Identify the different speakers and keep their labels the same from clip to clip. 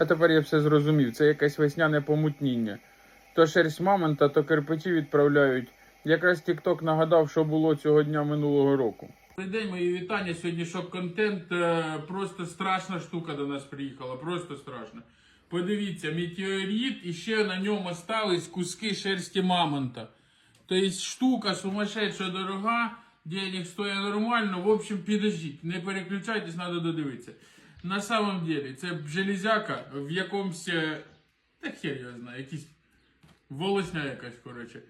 Speaker 1: А тепер я все зрозумів. Це якесь весняне помутніння. То шерсть мамонта, то кирпичі відправляють. Якраз TikTok нагадав, що було цього дня минулого року. Добрий день, мої вітання. Сьогодні шок-контент. Е, Просто страшна штука до нас приїхала. Просто страшна. Подивіться, метеорит і ще на ньому остались куски шерсті мамонта. Тобто штука сумасшедша дорога, денег стоїть нормально. В общем, підождіть, не переключайтесь, треба додивитися. На самом деле, це железяка в якомусь. е, Та хер його знає, якийсь волосня якась, коротше.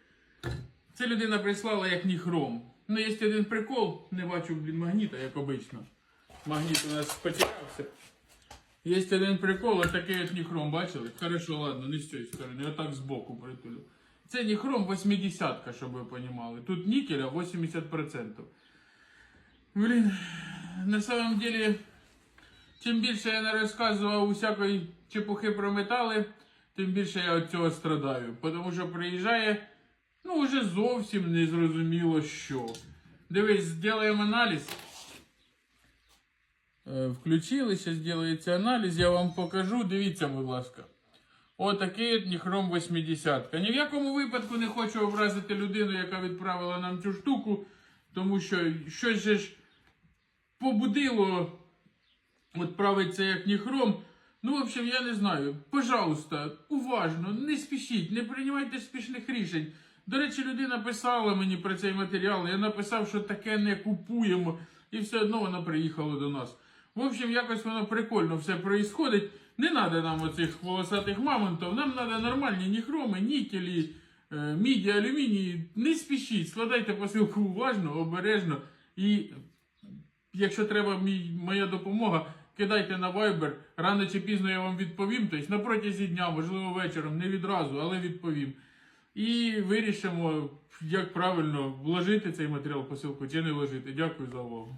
Speaker 1: Це людина прислала як ніхром. Ну, є один прикол, не бачу, блін, магніта, як обично. Магніт у нас потерявся. Є один прикол, отакий от ніхром, бачили? Хорошо, ладно, не з цієї сторони, я так збоку притулю. Це ніхром 80-ка, щоб ви розуміли. Тут нікеля 80%. Блін, на самом деле, чим більше я не розказував усякої чепухи про метали, тим більше я від цього страдаю. Тому що приїжджає, ну, вже зовсім не зрозуміло що. Дивись, зробимо аналіз. Е, Включили, зараз зробиться аналіз, я вам покажу. Дивіться, будь ласка. Отакий от ніхром 80. Ні в якому випадку не хочу образити людину, яка відправила нам цю штуку, тому що щось же ж побудило це як ніхром. Ну, в общем, я не знаю. Пожалуйста, уважно, не спішіть, не приймайте спішних рішень. До речі, людина писала мені про цей матеріал. Я написав, що таке не купуємо, і все одно воно приїхало до нас. В общем, якось воно прикольно все происходить. Не треба нам оцих волосатих мамонтів, нам треба нормальні ніхроми, нікелі, е, міді, алюмінії. Не спішіть, складайте посилку уважно, обережно. І якщо треба мій, моя допомога, кидайте на Viber. Рано чи пізно я вам відповім. Тобто на протязі дня, можливо, вечором, не відразу, але відповім. І вирішимо, як правильно вложити цей матеріал посилку чи не вложити. Дякую за увагу.